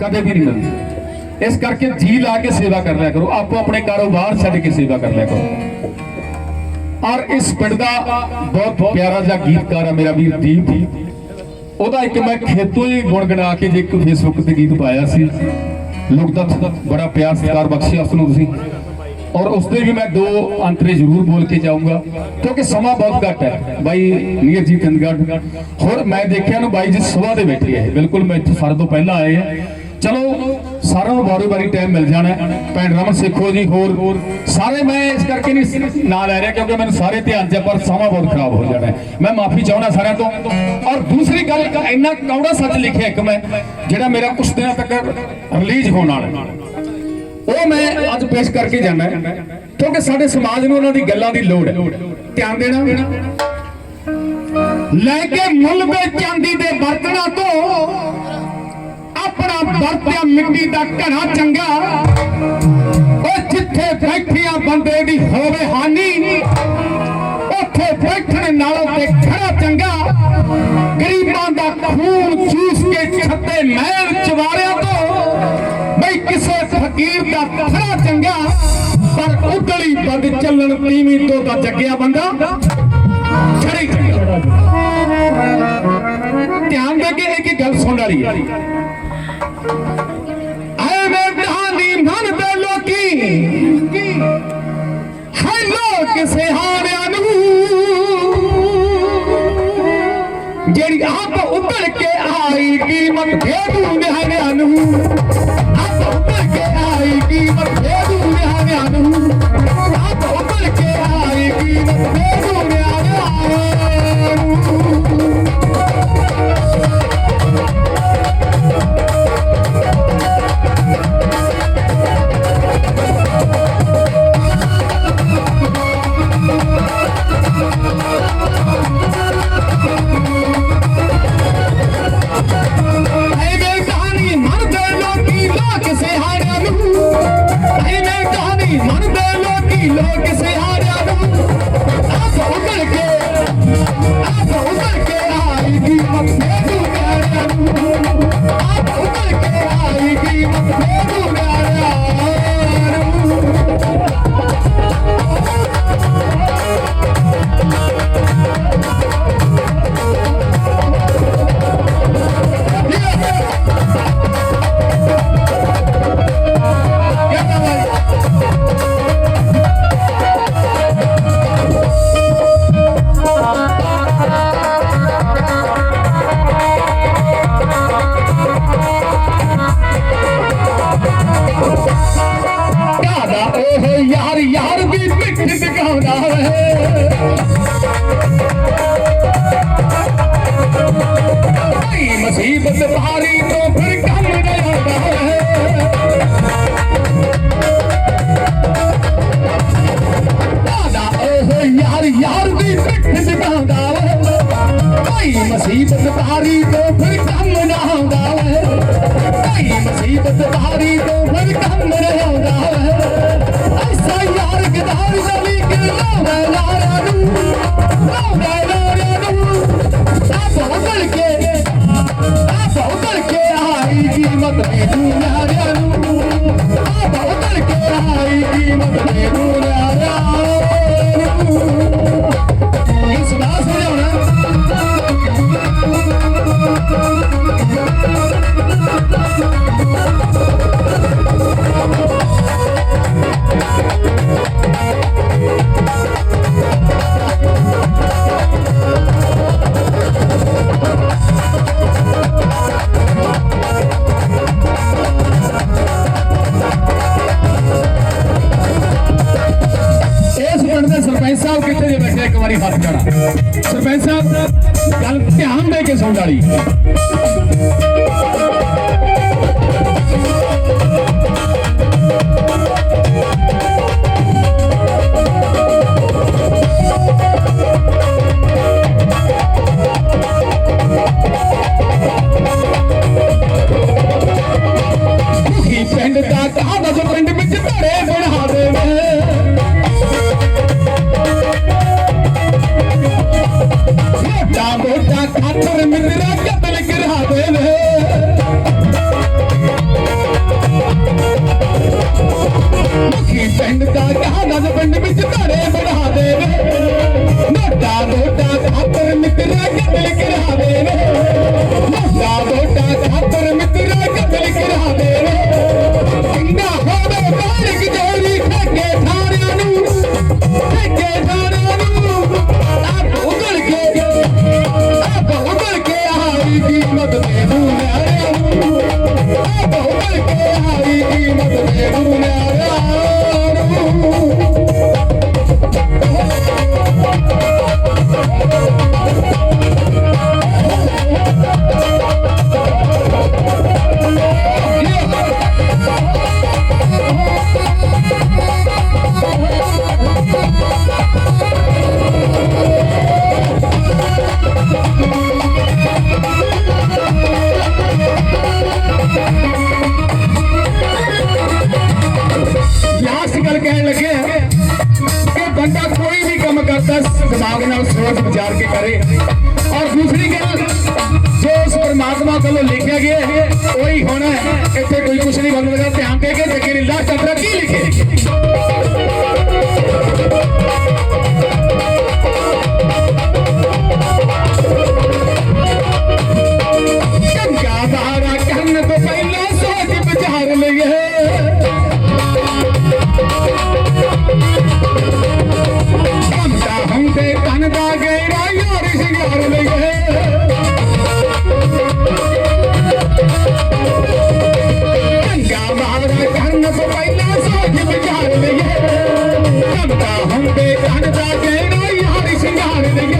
ਕਦੇ ਵੀ ਨਹੀਂ ਮਿਲਦੀ। ਇਸ ਕਰਕੇ ਜੀ ਲਾ ਕੇ ਸੇਵਾ ਕਰ ਲਿਆ ਕਰੋ। ਆਪੋ ਆਪਣੇ ਕਾਰੋਬਾਰ ਛੱਡ ਕੇ ਸੇਵਾ ਕਰ ਲਿਆ ਕਰੋ। ਔਰ ਇਸ ਪਿੰਡ ਦਾ ਬਹੁਤ ਪਿਆਰਾ ਜਿਹਾ ਗੀਤਕਾਰ ਹੈ ਮੇਰਾ ਵੀਰ ਦੀਪ। ਉਹਦਾ ਇੱਕ ਮੈਂ ਖੇਤੋਂ ਹੀ ਗੁਣਗੁਣਾ ਕੇ ਜੇ ਇੱਕ ਫੇਸਬੁੱਕ ਤੇ ਗੀਤ ਪਾਇਆ ਸੀ। ਲੋਕ ਦਾ ਬੜਾ ਪਿਆਰ, ਸਤਿਕਾਰ ਬਖਸ਼ਿਆ ਉਸ ਨੂੰ ਤੁਸੀਂ। ਔਰ ਉਸ ਤੇ ਵੀ ਮੈਂ ਦੋ ਅੰਤਰੇ ਜ਼ਰੂਰ ਬੋਲ ਕੇ ਜਾਊਂਗਾ। ਕਿਉਂਕਿ ਸਮਾਂ ਬਹੁਤ ਘੱਟ ਹੈ ਬਾਈ ਨੀਰ ਜੀ ਚੰਦਗੜ੍ਹ। ਹੋਰ ਮੈਂ ਦੇਖਿਆ ਨੂੰ ਬਾਈ ਜੀ ਸਵੇਰ ਦੇ ਬੈਠੇ ਹੈ ਬਿਲਕੁਲ ਮੈਂ ਇੱਥੇ ਸਾਰੇ ਤੋਂ ਪਹਿਲਾਂ ਆਏ ਆ। ਚਲੋ, ਸਾਰਿਆਂ ਨੂੰ ਵਾਰੀ ਵਾਰੀ ਟਾਈਮ ਮਿਲ ਜਾਣਾ ਭੈਣ ਰਮਨ, ਸਿੱਖੋ ਜੀ, ਹੋਰ ਸਾਰੇ ਮੈਂ ਇਸ ਕਰਕੇ ਨਹੀਂ ਨਾਂ ਲੈ ਰਿਹਾ ਕਿਉਂਕਿ ਮੈਨੂੰ ਸਾਰੇ ਧਿਆਨ ਚ ਪਰ ਸਮਾਂ ਬਹੁਤ ਖਰਾਬ ਹੋ ਜਾਣਾ ਮੈਂ ਮਾਫੀ ਚਾਹੁੰਦਾ ਸਾਰਿਆਂ ਤੋਂ। ਔਰ ਦੂਸਰੀ ਗੱਲ, ਇੱਕ ਇੰਨਾ ਕੌੜਾ ਸੱਚ ਲਿਖਿਆ ਇੱਕ ਮੈਂ, ਜਿਹੜਾ ਮੇਰਾ ਕੁਝ ਦਿਨਾਂ ਤੱਕ ਰਿਲੀਜ਼ ਹੋਣ ਵਾਲਾ ਉਹ ਮੈਂ ਅੱਜ ਪੇਸ਼ ਕਰਕੇ ਜਾਣਾ ਕਿਉਂਕਿ ਸਾਡੇ ਸਮਾਜ ਨੂੰ ਉਹਨਾਂ ਦੀ ਗੱਲਾਂ ਦੀ ਲੋੜ ਹੈ। ਧਿਆਨ ਦੇਣਾ। ਲੈ ਕੇ ਮੁੱਲ ਵੇ ਚਾਂਦੀ ਦੇ ਬਰਤਨਾਂ ਤੋਂ ਵਰਤਿਆ ਮਿੱਟੀ ਦਾ ਘੜਾ ਚੰਗਾ। ਉਹ ਜਿੱਥੇ ਬੈਠਿਆ ਬੰਦੇ ਦੀ ਹੋਵੇ ਹਾਨੀ, ਉੱਥੇ ਬੈਠਣ ਨਾਲੋਂ ਤੇ ਖੜਾ ਚੰਗਾ। ਗਰੀਬਾਂ ਦਾ ਖੂਨ ਚੂਸ ਕੇ ਛੱਤੇ ਮਹਿਲ ਚਵਾਰਿਆਂ ਤੋਂ। ਬਈ ਕਿਸੇ ਫਕੀਰ ਦਾ ਖੜਾ ਚੰਗਾ, ਪਰ ਉਡਲੀ ਬੰਦ ਚੱਲਣ ਤੀਵੀਂ ਤੋਂ ਤਾਂ ਜੱਗਿਆ ਬੰਦਾ। ਛੜੀ ਧਿਆਨ ਦੇ ਕੇ ਇੱਕ ਗੱਲ ਸੁਣ ਵਾਲੀ ਹੈ। Thank you. ਲੋਕੀ ਦੀ ਪਿੱਠ ਵੇ। Yeah. ਪਾਸ ਜਾਣਾ ਸਰਪੰਚ ਸਾਹਿਬ ਗੱਲ ਧਿਆਨ ਦੇ ਕੇ ਸਮਝਾਣੀ पिंड बिच धरे बढ़ा देव। नोटा नोटा खातर मित्रा कदल करा देव। नोटा नोटा खातर मित्रा कदल करा देव। ਬੰਦਾ ਕੋਈ ਵੀ ਕੰਮ ਕਰਦਾ ਦਿਮਾਗ ਨਾਲ ਸੋਚ ਵਿਚਾਰ ਕੇ ਕਰੇ। ਔਰ ਦੂਸਰੀ ਗੱਲ, ਜੋ ਉਸ ਪਰਮਾਤਮਾ ਕੋਲੋਂ ਲਿਖਿਆ ਗਿਆ ਹੈ, ਉਹੀ ਹੋਣਾ ਹੈ। ਇੱਥੇ ਕੋਈ ਕੁਛ ਨਹੀਂ ਬਦਲਦਾ ਧਿਆਨ ਦੇ ਕੇ ਜਗੀਰ ਅੱਲਾਹ ਚੰਦਰਾ ਕੀ ਲਿਖੇ? ਕੰਨ ਦਾ ਗੇੜਾ ਯਾਰ ਸ਼ਿੰਗਾਰ ਲਈਏ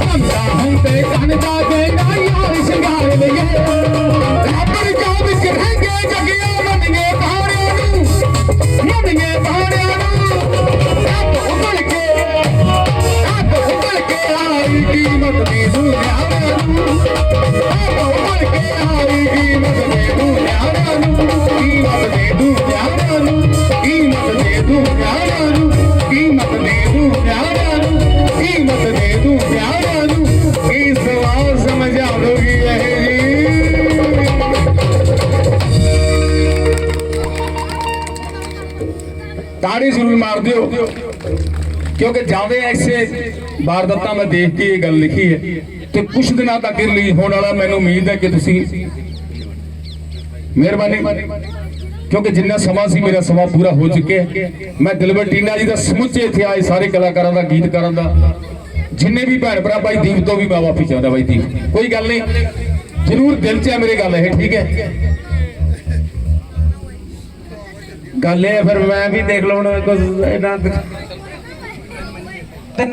ਕੰਦਾ ਹੁੰਦੇ ਕੰਨ ਦਾ ਗੇੜਾ ਯਾਰ ਸ਼ਿੰਗਾਰ ਲਈਏ ਰੱਬਰ ਜੋ ਵਿੱਚ ਰਹਿੰਗੇ ਜਗਿਆ ਤਾੜੀ ਜ਼ਰੂਰ ਮਾਰ ਦਿਓ। ਕਿਉਂਕਿ ਜ਼ਿਆਦਾ ਐਸੇ ਵਾਰਦਾਤਾਂ ਮੈਂ ਦੇਖ ਕੇ ਇਹ ਗੱਲ ਲਿਖੀ ਹੈ ਤੇ ਕੁਝ ਦਿਨਾਂ ਤੱਕ ਰਿਲੀਜ਼ ਹੋਣ ਵਾਲਾ ਮੈਨੂੰ ਉਮੀਦ ਹੈ ਕਿ ਤੁਸੀਂ ਮਿਹਰਬਾਨੀ। ਕਿਉਂਕਿ ਜਿੰਨਾ ਸਮਾਂ ਸੀ ਮੇਰਾ ਸਮਾਂ ਪੂਰਾ ਹੋ ਚੁੱਕਿਆ ਮੈਂ ਦਿਲਬਰ ਟੀਨਾ ਜੀ ਦਾ ਸਮੁੱਚੇ ਇੱਥੇ ਆਏ ਸਾਰੇ ਕਲਾਕਾਰਾਂ ਦਾ, ਗੀਤਕਾਰਾਂ ਦਾ, ਜਿੰਨੇ ਵੀ ਭੈਣ ਭਰਾ ਭਾਈ ਦੀਪ ਤੋਂ ਵੀ ਮੈਂ ਮਾਫੀ ਚਾਹੁੰਦਾ ਬਾਈ ਦੀਪ। ਕੋਈ ਗੱਲ ਨਹੀਂ, ਜ਼ਰੂਰ ਦਿਲ 'ਚ ਹੈ ਮੇਰੇ ਗੱਲ ਇਹ, ਠੀਕ ਹੈ? ਗੱਲ ਇਹ ਫਿਰ ਮੈਂ ਵੀ ਦੇਖ ਲਵਾਂ ਕੁਝ ਇਹਨਾਂ